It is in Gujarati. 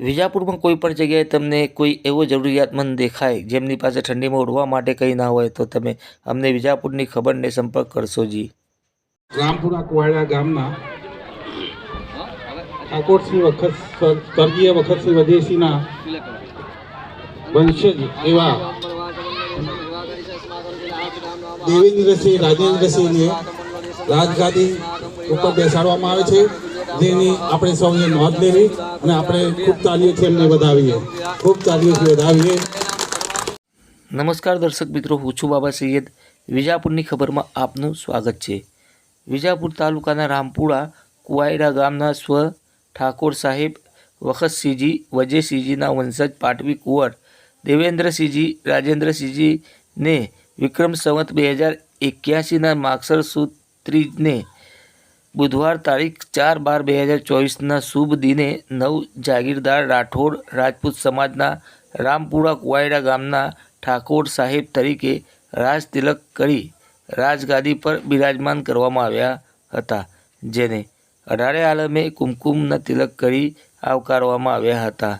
વિજાપુરમાં કોઈ પણ જગ્યાએ તમને કોઈ એવો જરૂરિયાતમંદ દેખાય, જેમની પાસે ઠંડીમાં ઓઢવા માટે કંઈ ના હોય, તો તમે અમને વિજાપુરની ખબરને સંપર્ક કરશો જી. રામપુરા કુવાડા ગામના ઠાકોરસિંહ વખત સ્વર- સ્વર્ગીય વખતસિંહ વધેસીના વંશજ એવા દેવેન્દ્રસિંહ, રાજેન્દ્રસિંહને રાજગાદી ઉપર બેસાડવામાં આવે છે. જેની આપણે સૌને નોંધ લેવી અને આપણે ખૂબ તાલીઓથી એમને વધાવીએ. ખૂબ તાલીઓથી વધાવીએ. નમસ્કાર દર્શક મિત્રો, હું છું બાબા સૈયદ. વિજાપુરની ખબરમાં આપનું સ્વાગત છે. વિજાપુર તાલુકાના રામપુરા, કુવાયડા ગામના સ્વ ઠાકોર સાહેબ, વખતસિંહજી વજયસિંહજીના વંશજ પાટવી કુંવર, દેવેન્દ્રસિંહજી, રાજેન્દ્રસિંહજીને વિક્રમ સંવત બે હજાર એક્યાસીના માક્ષર સુદ ત્રીજને બુધવાર તારીખ ચાર બાર બે હજાર ચોવીસના શુભ દિને નવ જાગીરદાર રાઠોડ રાજપૂત સમાજના રામપુરા કુવાયડા ગામના ઠાકોર સાહેબ તરીકે રાજ તિલક કરી રાજગાદી પર બિરાજમાન કરવામાં આવ્યા હતા, જેને અઢારે આલમે કુમકુમના તિલક કરી આવકારવામાં આવ્યા હતા.